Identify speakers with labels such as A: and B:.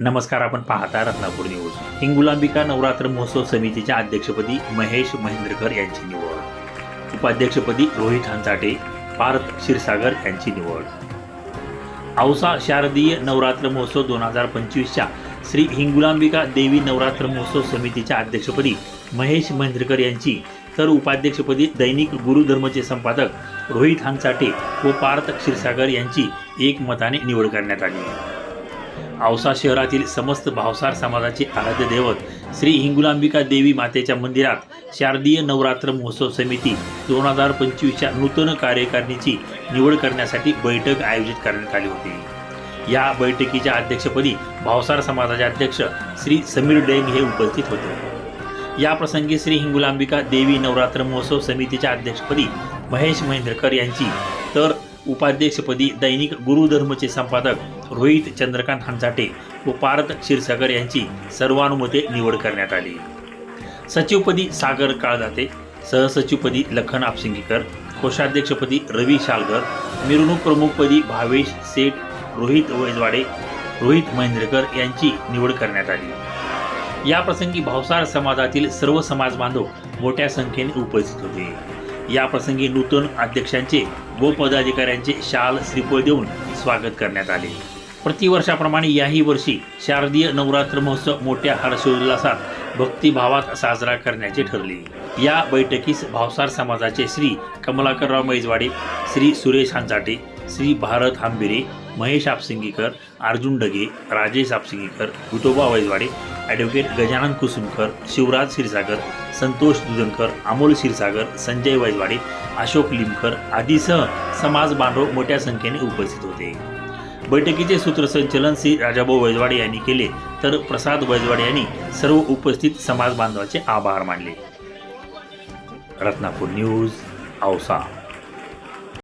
A: नमस्कार आपण पाहता रत्नापूर न्यूज. हिंगुलांबिका नवरात्र महोत्सव समितीच्या अध्यक्षपदी महेश महेंद्रकर यांची निवड. उपाध्यक्षपदी रोहित हंचाटे पार्थ क्षीरसागर यांची निवड. औसा शारदीय नवरात्र महोत्सव दोन हजार पंचवीसच्या श्री हिंगुलांबिका देवी नवरात्र महोत्सव समितीच्या अध्यक्षपदी महेश महेंद्रकर यांची तर उपाध्यक्षपदी दैनिक गुरुधर्मचे संपादक रोहित हंचाटे व पार्थ क्षीरसागर यांची एकमताने निवड करण्यात आली. औसा शहरातील समस्त भावसार समाजाचे आराध्य दैवत श्री हिंगुलांबिका देवी मातेच्या मंदिरात शारदीय नवरात्र महोत्सव समिती दोन हजार पंचवीसच्या नूतन कार्यकारिणीची निवड करण्यासाठी बैठक आयोजित करण्यात आली होती. या बैठकीच्या अध्यक्षपदी भावसार समाजाचे अध्यक्ष श्री समीर डेंग हे उपस्थित होते. या प्रसंगी श्री हिंगुलांबिका देवी नवरात्र महोत्सव समितीच्या अध्यक्षपदी महेश महेंद्रकर यांची तर उपाध्यक्षपदी दैनिक गुरुधर्मचे संपादक रोहित चंद्रकांत हंचाटे व पारद क्षीरसागर यांची सर्वानुमते निवड करण्यात आली. सचिवपदी सागर काळदाते सहसचिवपदी लखन आपसिंगीकर कोषाध्यक्षपदी रवी शालकर मिरवणूक प्रमुखपदी भावेश सेठ रोहित वैजवाडे रोहित महेंद्रकर यांची निवड करण्यात आली. या प्रसंगी भावसार समाजातील सर्व समाज बांधव मोठ्या संख्येने उपस्थित होते. याप्रसंगी नूतन अध्यक्षांचे व पदाधिकाऱ्यांचे शाल श्रीफळ देऊन स्वागत करण्यात आले. प्रतिवर्षाप्रमाणे याही वर्षी शारदीय नवरात्र महोत्सव मोठ्या हर्षोल्लासात भक्तिभावात साजरा करण्याचे ठरले. या बैठकीस भावसार समाजाचे श्री कमलाकरराव मैजवाडे श्री सुरेश हांचाटे श्री भारत हांबिरे महेश आपसिंगीकर अर्जुन डगे राजेश आपसिंगीकर विठोबा वैजवाडे ॲडव्होकेट गजानन कुसुमकर शिवराज क्षीरसागर संतोष दुधनकर अमोल क्षीरसागर संजय वैजवाडे अशोक लिमकर आदीसह समाज बांधव मोठ्या संख्येने उपस्थित होते. बैठकीचे सूत्रसंचलन श्री राजाभाऊ वैजवाडे यांनी केले तर प्रसाद वैजवाडे यांनी सर्व उपस्थित समाज बांधवाचे आभार मानले. रत्नापूर न्यूज औसा.